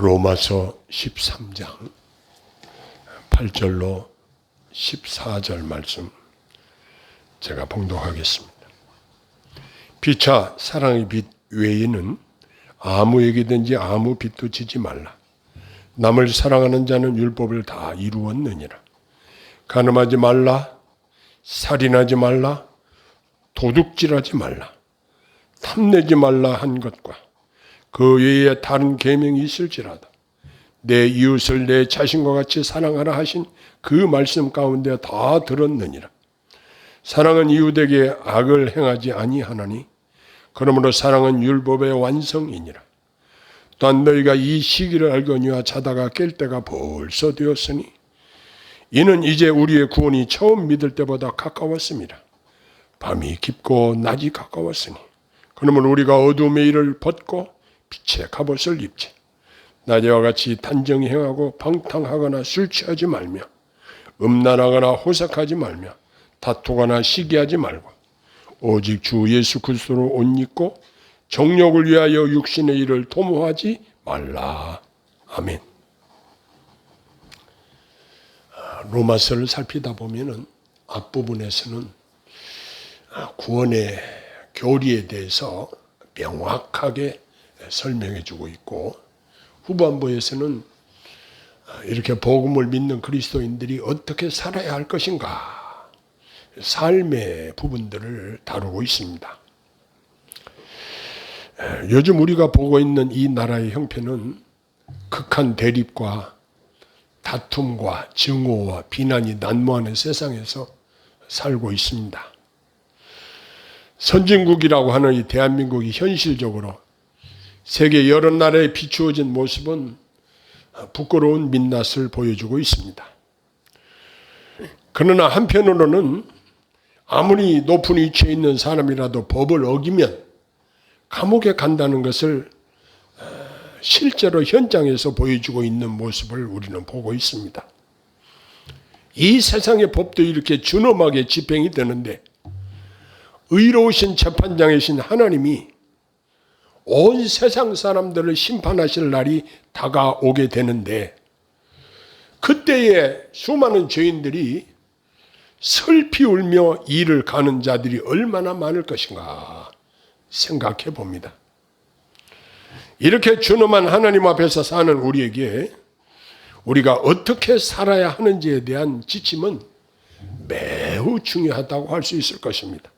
로마서 13장 8절로 14절 말씀 제가 봉독하겠습니다. 피차 사랑의 빛 외에는 아무에게든지 아무 빚도 지지 말라. 남을 사랑하는 자는 율법을 다 이루었느니라. 가늠하지 말라. 살인하지 말라. 도둑질하지 말라. 탐내지 말라 한 것과 그 외에 다른 계명이 있을지라도 내 이웃을 내 자신과 같이 사랑하라 하신 그 말씀 가운데 다 들었느니라. 사랑은 이웃에게 악을 행하지 아니하나니 그러므로 사랑은 율법의 완성이니라. 또한 너희가 이 시기를 알거니와 자다가 깰 때가 벌써 되었으니 이는 이제 우리의 구원이 처음 믿을 때보다 가까웠습니다. 밤이 깊고 낮이 가까웠으니 그러면 우리가 어둠의 일을 벗고 빛의 갑옷을 입지 낮에와 같이 단정히 행하고 방탕하거나 술 취하지 말며 음란하거나 호삭하지 말며 다투거나 시기하지 말고 오직 주 예수 그리스도로 옷 입고 정욕을 위하여 육신의 일을 도모하지 말라. 아멘. 아, 로마서를 살피다 보면은 앞부분에서는 아, 구원의 교리에 대해서 명확하게 설명해 주고 있고 후반부에서는 아, 이렇게 복음을 믿는 그리스도인들이 어떻게 살아야 할 것인가 삶의 부분들을 다루고 있습니다. 요즘 우리가 보고 있는 이 나라의 형편은 극한 대립과 다툼과 증오와 비난이 난무하는 세상에서 살고 있습니다. 선진국이라고 하는 이 대한민국이 현실적으로 세계 여러 나라에 비추어진 모습은 부끄러운 민낯을 보여주고 있습니다. 그러나 한편으로는 아무리 높은 위치에 있는 사람이라도 법을 어기면 감옥에 간다는 것을 실제로 현장에서 보여주고 있는 모습을 우리는 보고 있습니다. 이 세상의 법도 이렇게 준엄하게 집행이 되는데 의로우신 재판장이신 하나님이 온 세상 사람들을 심판하실 날이 다가오게 되는데 그때에 수많은 죄인들이 슬피 울며 일을 가는 자들이 얼마나 많을 것인가 생각해 봅니다. 이렇게 준엄한 하나님 앞에서 사는 우리에게 우리가 어떻게 살아야 하는지에 대한 지침은 매우 중요하다고 할 수 있을 것입니다.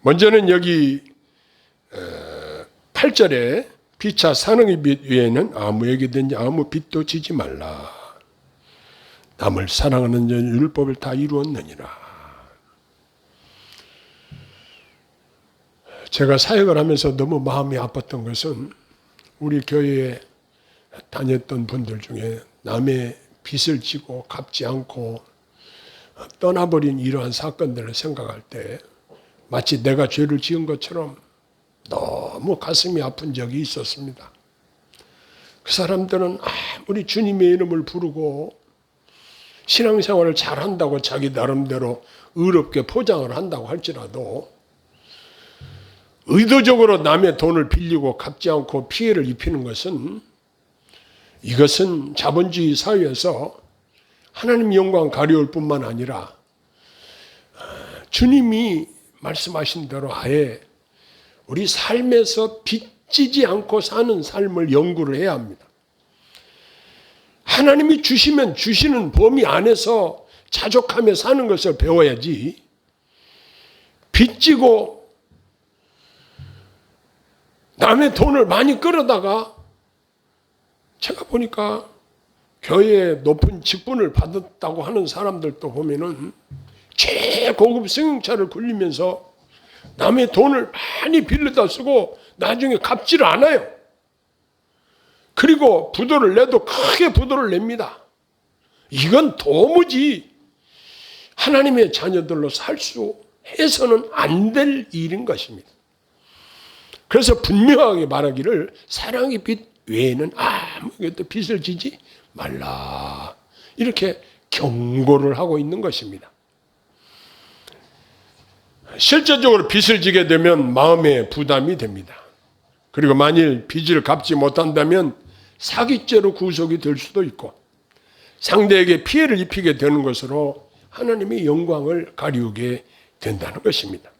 먼저는 여기 8절에 피차 사능의 빛 위에는 아무에게든지 아무 빛도 지지 말라. 남을 사랑하는 자 율법을 다 이루었느니라. 제가 사역을 하면서 너무 마음이 아팠던 것은 우리 교회에 다녔던 분들 중에 남의 빚을 지고 갚지 않고 떠나버린 이러한 사건들을 생각할 때 마치 내가 죄를 지은 것처럼 너무 가슴이 아픈 적이 있었습니다. 그 사람들은 아무리 주님의 이름을 부르고 신앙생활을 잘한다고 자기 나름대로 의롭게 포장을 한다고 할지라도 의도적으로 남의 돈을 빌리고 갚지 않고 피해를 입히는 것은 이것은 자본주의 사회에서 하나님 영광 가려울 뿐만 아니라 주님이 말씀하신 대로 아예 우리 삶에서 빚지지 않고 사는 삶을 연구를 해야 합니다. 하나님이 주시면 주시는 범위 안에서 자족하며 사는 것을 배워야지 빚지고 남의 돈을 많이 끌어다가 제가 보니까 교회에 높은 직분을 받았다고 하는 사람들도 보면은 최고급 승용차를 굴리면서 남의 돈을 많이 빌려다 쓰고 나중에 갚지를 않아요. 그리고 부도를 내도 크게 부도를 냅니다. 이건 도무지 하나님의 자녀들로 살 수 해서는 안 될 일인 것입니다. 그래서 분명하게 말하기를 사랑의 빛 외에는 아무것도 빛을 지지 말라. 이렇게 경고를 하고 있는 것입니다. 실제적으로 빚을 지게 되면 마음에 부담이 됩니다. 그리고 만일 빚을 갚지 못한다면 사기죄로 구속이 될 수도 있고 상대에게 피해를 입히게 되는 것으로 하나님의 영광을 가리우게 된다는 것입니다.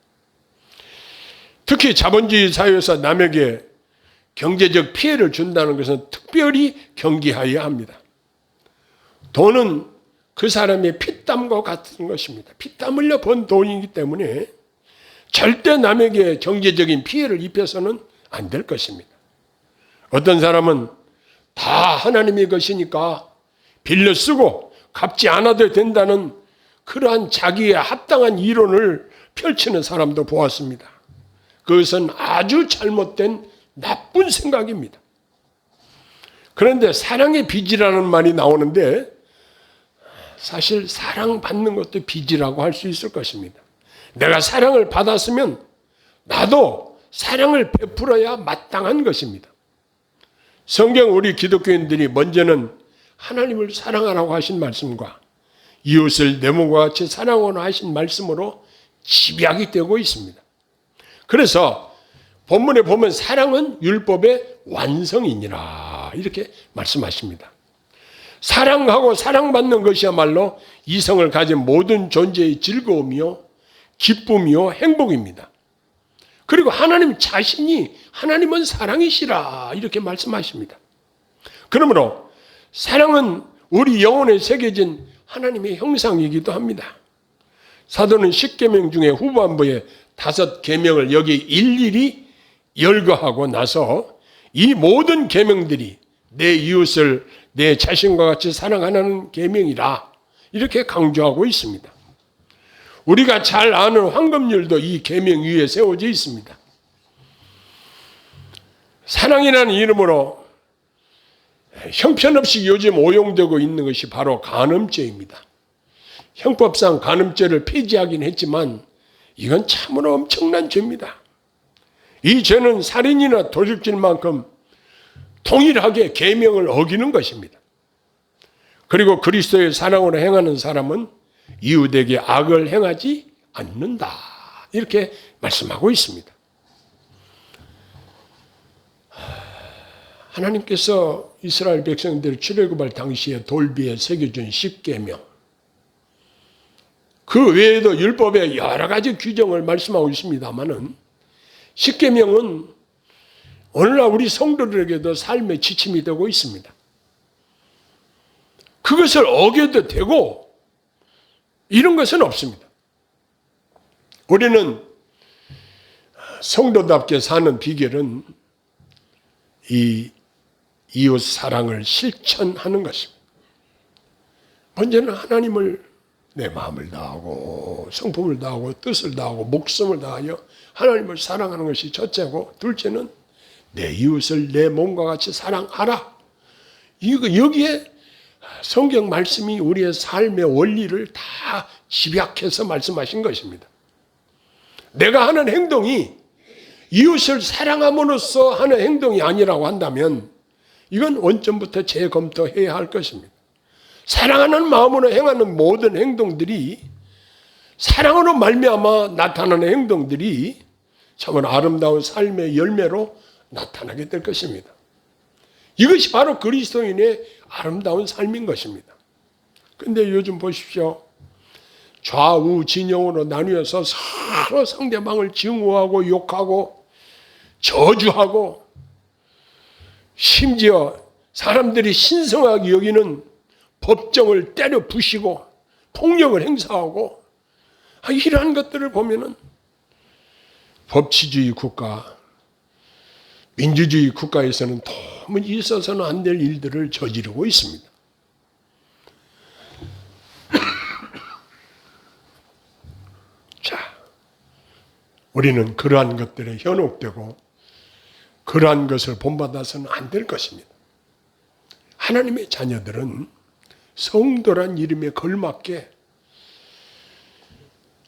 특히 자본주의 사회에서 남에게 경제적 피해를 준다는 것은 특별히 경계하여야 합니다. 돈은 그 사람의 피땀과 같은 것입니다. 피땀 흘려 번 돈이기 때문에 절대 남에게 경제적인 피해를 입혀서는 안 될 것입니다. 어떤 사람은 다 하나님의 것이니까 빌려 쓰고 갚지 않아도 된다는 그러한 자기의 합당한 이론을 펼치는 사람도 보았습니다. 그것은 아주 잘못된 나쁜 생각입니다. 그런데 사랑의 빚이라는 말이 나오는데 사실 사랑받는 것도 빚이라고 할 수 있을 것입니다. 내가 사랑을 받았으면 나도 사랑을 베풀어야 마땅한 것입니다. 성경 우리 기독교인들이 먼저는 하나님을 사랑하라고 하신 말씀과 이웃을 내 몸과 같이 사랑하라 하신 말씀으로 집약이 되고 있습니다. 그래서 본문에 보면 사랑은 율법의 완성이니라 이렇게 말씀하십니다. 사랑하고 사랑받는 것이야말로 이성을 가진 모든 존재의 즐거움이요, 기쁨이요, 행복입니다. 그리고 하나님 자신이 하나님은 사랑이시라 이렇게 말씀하십니다. 그러므로 사랑은 우리 영혼에 새겨진 하나님의 형상이기도 합니다. 사도는 십계명 중에 후반부에 다섯 계명을 여기 일일이 열거하고 나서 이 모든 계명들이 내 이웃을 내 자신과 같이 사랑하는 계명이라 이렇게 강조하고 있습니다. 우리가 잘 아는 황금률도 이 계명 위에 세워져 있습니다. 사랑이라는 이름으로 형편없이 요즘 오용되고 있는 것이 바로 간음죄입니다. 형법상 간음죄를 폐지하긴 했지만 이건 참으로 엄청난 죄입니다. 이 죄는 살인이나 도둑질만큼 동일하게 계명을 어기는 것입니다. 그리고 그리스도의 사랑으로 행하는 사람은 이웃에게 악을 행하지 않는다. 이렇게 말씀하고 있습니다. 하나님께서 이스라엘 백성들 출애굽할 당시에 돌비에 새겨준 십계명 그 외에도 율법에 여러 가지 규정을 말씀하고 있습니다만은 십계명은 오늘날 우리 성도들에게도 삶의 지침이 되고 있습니다. 그것을 어겨도 되고 이런 것은 없습니다. 우리는 성도답게 사는 비결은 이 이웃 사랑을 실천하는 것입니다. 먼저는 하나님을 내 마음을 다하고 성품을 다하고 뜻을 다하고 목숨을 다하여 하나님을 사랑하는 것이 첫째고 둘째는 내 이웃을 내 몸과 같이 사랑하라. 이거 여기에 성경 말씀이 우리의 삶의 원리를 다 집약해서 말씀하신 것입니다. 내가 하는 행동이 이웃을 사랑함으로써 하는 행동이 아니라고 한다면 이건 원점부터 재검토해야 할 것입니다. 사랑하는 마음으로 행하는 모든 행동들이 사랑으로 말미암아 나타나는 행동들이 참으로 아름다운 삶의 열매로 나타나게 될 것입니다. 이것이 바로 그리스도인의 아름다운 삶인 것입니다. 근데 요즘 보십시오. 좌우 진영으로 나뉘어서 서로 상대방을 증오하고 욕하고 저주하고 심지어 사람들이 신성하게 여기는 법정을 때려 부시고 폭력을 행사하고 아, 이러한 것들을 보면은 법치주의 국가, 민주주의 국가에서는 도무지 있어서는 안 될 일들을 저지르고 있습니다. 자, 우리는 그러한 것들에 현혹되고 그러한 것을 본받아서는 안 될 것입니다. 하나님의 자녀들은 성도란 이름에 걸맞게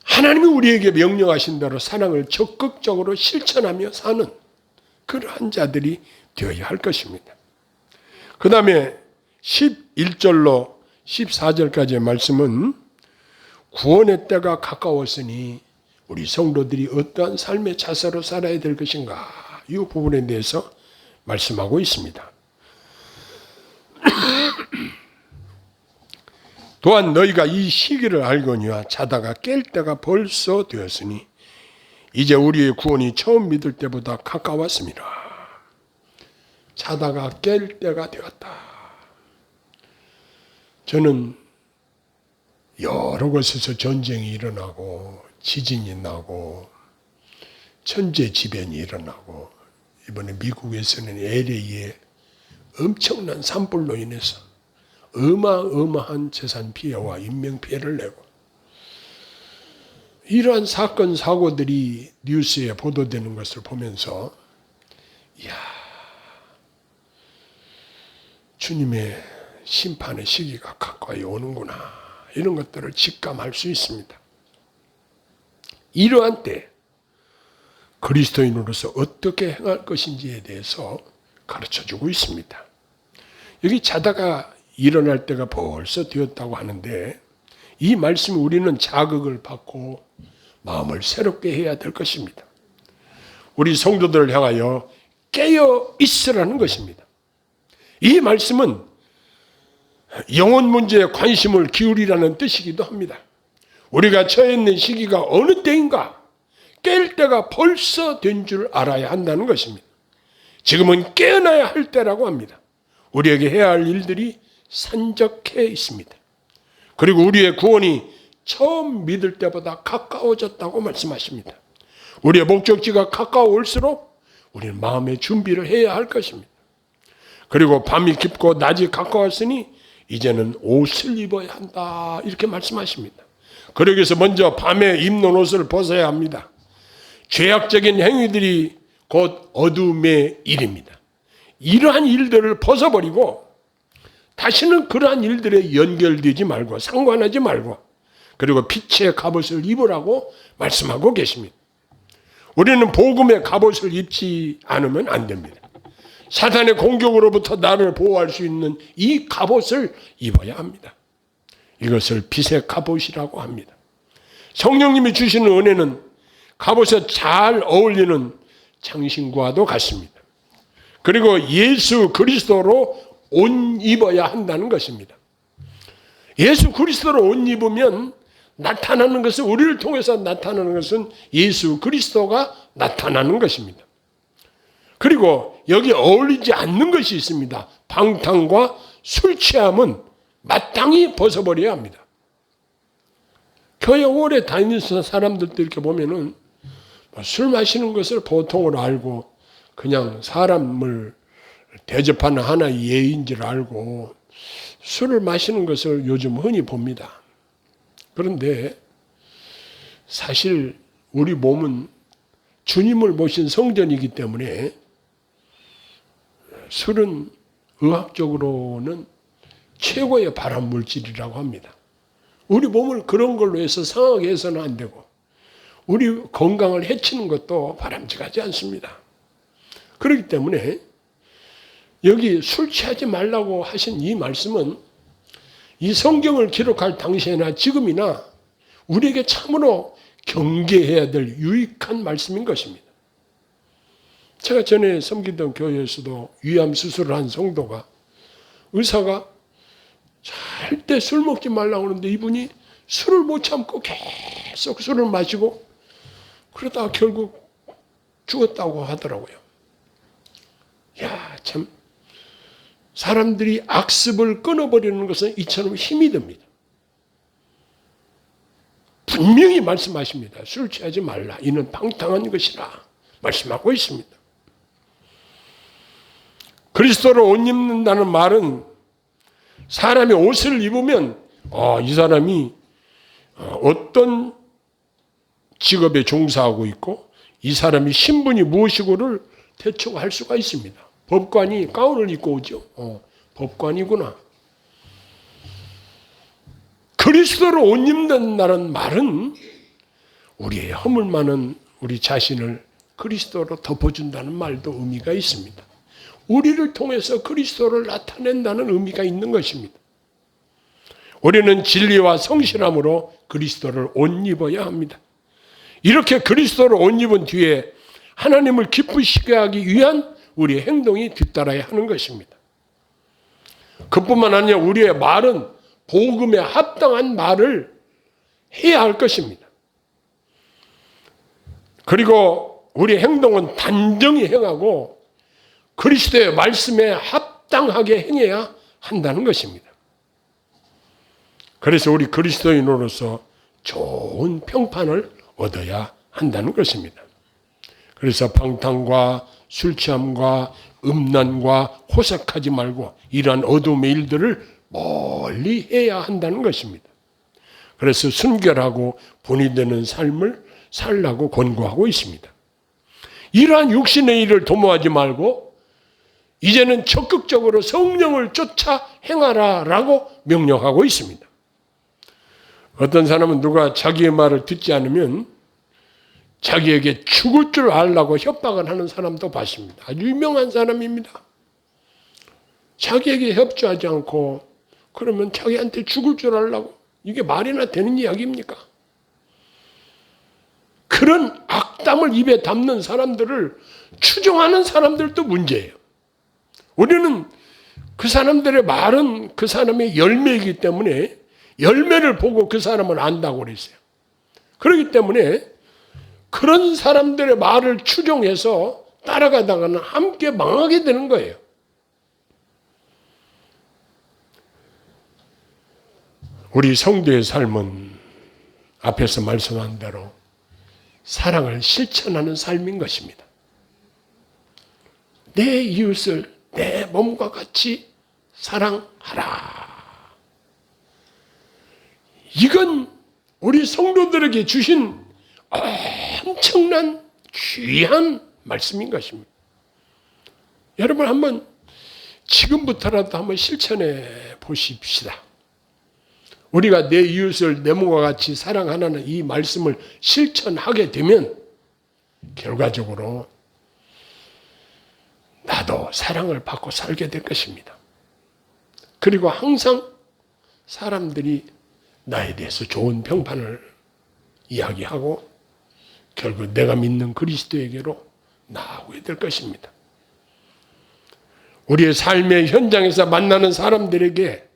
하나님이 우리에게 명령하신 대로 사랑을 적극적으로 실천하며 사는 그러한 자들이 되어야 할 것입니다. 그 다음에 11절로 14절까지의 말씀은 구원의 때가 가까웠으니 우리 성도들이 어떠한 삶의 자세로 살아야 될 것인가 이 부분에 대해서 말씀하고 있습니다. 또한 너희가 이 시기를 알거니와 자다가 깰 때가 벌써 되었으니 이제 우리의 구원이 처음 믿을 때보다 가까웠습니다. 자다가 깰 때가 되었다. 저는 여러 곳에서 전쟁이 일어나고 지진이 나고 천재지변이 일어나고 이번에 미국에서는 LA에 엄청난 산불로 인해서 어마어마한 재산 피해와 인명 피해를 내고 이러한 사건 사고들이 뉴스에 보도되는 것을 보면서 이야 주님의 심판의 시기가 가까이 오는구나 이런 것들을 직감할 수 있습니다. 이러한 때 그리스도인으로서 어떻게 행할 것인지에 대해서 가르쳐 주고 있습니다. 여기 자다가 일어날 때가 벌써 되었다고 하는데 이 말씀 우리는 자극을 받고 마음을 새롭게 해야 될 것입니다. 우리 성도들을 향하여 깨어 있으라는 것입니다. 이 말씀은 영혼 문제에 관심을 기울이라는 뜻이기도 합니다. 우리가 처해 있는 시기가 어느 때인가 깰 때가 벌써 된 줄 알아야 한다는 것입니다. 지금은 깨어나야 할 때라고 합니다. 우리에게 해야 할 일들이 산적해 있습니다. 그리고 우리의 구원이 처음 믿을 때보다 가까워졌다고 말씀하십니다. 우리의 목적지가 가까울수록 우리는 마음의 준비를 해야 할 것입니다. 그리고 밤이 깊고 낮이 가까웠으니 이제는 옷을 입어야 한다. 이렇게 말씀하십니다. 그러기 위해서 먼저 밤에 입는 옷을 벗어야 합니다. 죄악적인 행위들이 곧 어둠의 일입니다. 이러한 일들을 벗어버리고 다시는 그러한 일들에 연결되지 말고 상관하지 말고 그리고 빛의 갑옷을 입으라고 말씀하고 계십니다. 우리는 복음의 갑옷을 입지 않으면 안 됩니다. 사탄의 공격으로부터 나를 보호할 수 있는 이 갑옷을 입어야 합니다. 이것을 빛의 갑옷이라고 합니다. 성령님이 주시는 은혜는 갑옷에 잘 어울리는 장신구와도 같습니다. 그리고 예수 그리스도로 옷 입어야 한다는 것입니다. 예수 그리스도로 옷 입으면 나타나는 것은 우리를 통해서 나타나는 것은 예수 그리스도가 나타나는 것입니다. 그리고 여기 어울리지 않는 것이 있습니다. 방탕과 술 취함은 마땅히 벗어버려야 합니다. 교회 오래 다니는 사람들도 이렇게 보면은 술 마시는 것을 보통으로 알고 그냥 사람을 대접하는 하나의 예인 줄 알고 술을 마시는 것을 요즘 흔히 봅니다. 그런데 사실 우리 몸은 주님을 모신 성전이기 때문에 술은 의학적으로는 최고의 발암 물질이라고 합니다. 우리 몸을 그런 걸로 해서 상하게 해서는 안 되고 우리 건강을 해치는 것도 바람직하지 않습니다. 그렇기 때문에 여기 술 취하지 말라고 하신 이 말씀은 이 성경을 기록할 당시에나 지금이나 우리에게 참으로 경계해야 될 유익한 말씀인 것입니다. 제가 전에 섬기던 교회에서도 위암 수술을 한 성도가 의사가 절대 술 먹지 말라고 하는데 이분이 술을 못 참고 계속 술을 마시고 그러다가 결국 죽었다고 하더라고요. 야, 참. 사람들이 악습을 끊어버리는 것은 이처럼 힘이 듭니다. 분명히 말씀하십니다. 술 취하지 말라. 이는 방탕한 것이라. 말씀하고 있습니다. 그리스도를 옷 입는다는 말은 사람이 옷을 입으면 어, 이 사람이 어, 어떤 직업에 종사하고 있고 이 사람이 신분이 무엇이고를 대충 할 수가 있습니다. 법관이 가운을 입고 오죠. 어, 법관이구나. 그리스도를 옷 입는다는 말은 우리의 허물 많은 우리 자신을 그리스도로 덮어준다는 말도 의미가 있습니다. 우리를 통해서 그리스도를 나타낸다는 의미가 있는 것입니다. 우리는 진리와 성실함으로 그리스도를 옷 입어야 합니다. 이렇게 그리스도를 옷 입은 뒤에 하나님을 기쁘시게 하기 위한 우리의 행동이 뒤따라야 하는 것입니다. 그뿐만 아니라 우리의 말은 복음에 합당한 말을 해야 할 것입니다. 그리고 우리 행동은 단정히 행하고 그리스도의 말씀에 합당하게 행해야 한다는 것입니다. 그래서 우리 그리스도인으로서 좋은 평판을 얻어야 한다는 것입니다. 그래서 방탕과 술 취함과 음란과 호색하지 말고 이러한 어둠의 일들을 멀리 해야 한다는 것입니다. 그래서 순결하고 본이 되는 삶을 살라고 권고하고 있습니다. 이러한 육신의 일을 도모하지 말고 이제는 적극적으로 성령을 쫓아 행하라라고 명령하고 있습니다. 어떤 사람은 누가 자기의 말을 듣지 않으면 자기에게 죽을 줄 알라고 협박을 하는 사람도 봤습니다. 아주 유명한 사람입니다. 자기에게 협조하지 않고 그러면 자기한테 죽을 줄 알라고 이게 말이나 되는 이야기입니까? 그런 악담을 입에 담는 사람들을 추종하는 사람들도 문제예요. 우리는 그 사람들의 말은 그 사람의 열매이기 때문에 열매를 보고 그 사람을 안다고 그랬어요. 그렇기 때문에 그런 사람들의 말을 추종해서 따라가다가는 함께 망하게 되는 거예요. 우리 성도의 삶은 앞에서 말씀한 대로 사랑을 실천하는 삶인 것입니다. 내 이웃을 내 몸과 같이 사랑하라. 이건 우리 성도들에게 주신 엄청난 귀한 말씀인 것입니다. 여러분 한번 지금부터라도 한번 실천해 보십시다. 우리가 내 이웃을 내 몸과 같이 사랑하는 이 말씀을 실천하게 되면 결과적으로 나도 사랑을 받고 살게 될 것입니다. 그리고 항상 사람들이 나에 대해서 좋은 평판을 이야기하고 결국 내가 믿는 그리스도에게로 나아오게 될 것입니다. 우리의 삶의 현장에서 만나는 사람들에게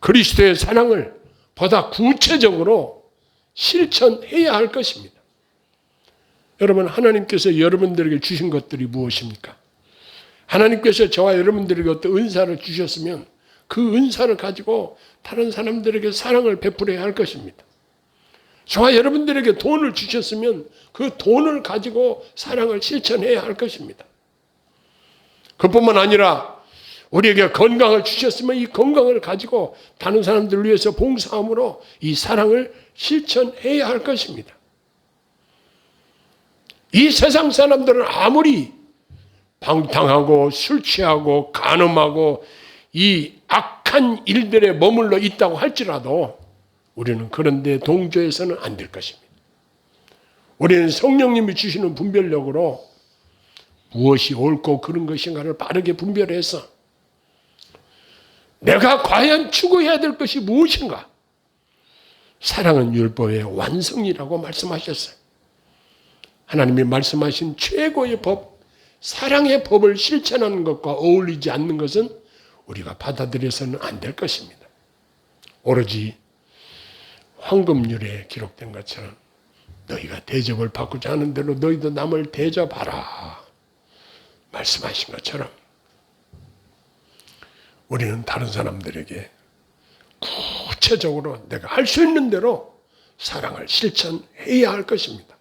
그리스도의 사랑을 보다 구체적으로 실천해야 할 것입니다. 여러분, 하나님께서 여러분들에게 주신 것들이 무엇입니까? 하나님께서 저와 여러분들에게 어떤 은사를 주셨으면 그 은사를 가지고 다른 사람들에게 사랑을 베풀어야 할 것입니다. 저와 여러분들에게 돈을 주셨으면 그 돈을 가지고 사랑을 실천해야 할 것입니다. 그뿐만 아니라 우리에게 건강을 주셨으면 이 건강을 가지고 다른 사람들을 위해서 봉사함으로 이 사랑을 실천해야 할 것입니다. 이 세상 사람들은 아무리 방탕하고 술 취하고 간음하고 이 악한 일들에 머물러 있다고 할지라도 우리는 그런데 동조해서는 안 될 것입니다. 우리는 성령님이 주시는 분별력으로 무엇이 옳고 그런 것인가를 빠르게 분별해서 내가 과연 추구해야 될 것이 무엇인가? 사랑은 율법의 완성이라고 말씀하셨어요. 하나님이 말씀하신 최고의 법, 사랑의 법을 실천하는 것과 어울리지 않는 것은 우리가 받아들여서는 안 될 것입니다. 오로지 황금률에 기록된 것처럼 너희가 대접을 받고자 하는 대로 너희도 남을 대접하라. 말씀하신 것처럼 우리는 다른 사람들에게 구체적으로 내가 할 수 있는 대로 사랑을 실천해야 할 것입니다.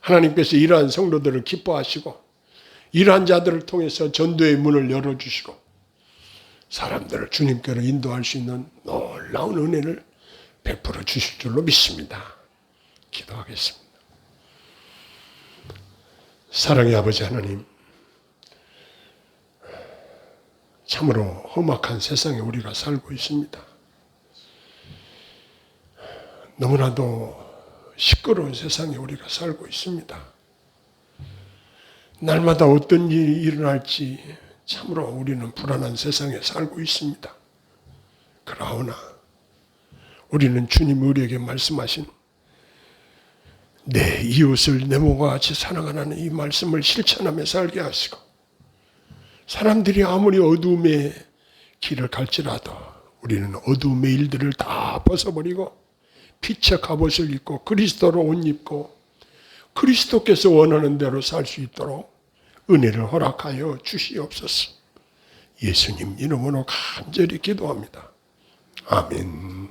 하나님께서 이러한 성도들을 기뻐하시고 이러한 자들을 통해서 전도의 문을 열어주시고 사람들을 주님께로 인도할 수 있는 놀라운 은혜를 베풀어 주실 줄로 믿습니다. 기도하겠습니다. 사랑의 아버지 하나님, 참으로 험악한 세상에 우리가 살고 있습니다. 너무나도 시끄러운 세상에 우리가 살고 있습니다. 날마다 어떤 일이 일어날지 참으로 우리는 불안한 세상에 살고 있습니다. 그러나 우리는 주님 우리에게 말씀하신 내 이웃을 내 몸과 같이 사랑하는 이 말씀을 실천하며 살게 하시고 사람들이 아무리 어둠의 길을 갈지라도 우리는 어두움의 일들을 다 벗어버리고 빛의 갑옷을 입고 그리스도로 옷 입고 그리스도께서 원하는 대로 살 수 있도록 은혜를 허락하여 주시옵소서. 예수님 이름으로 간절히 기도합니다. 아멘.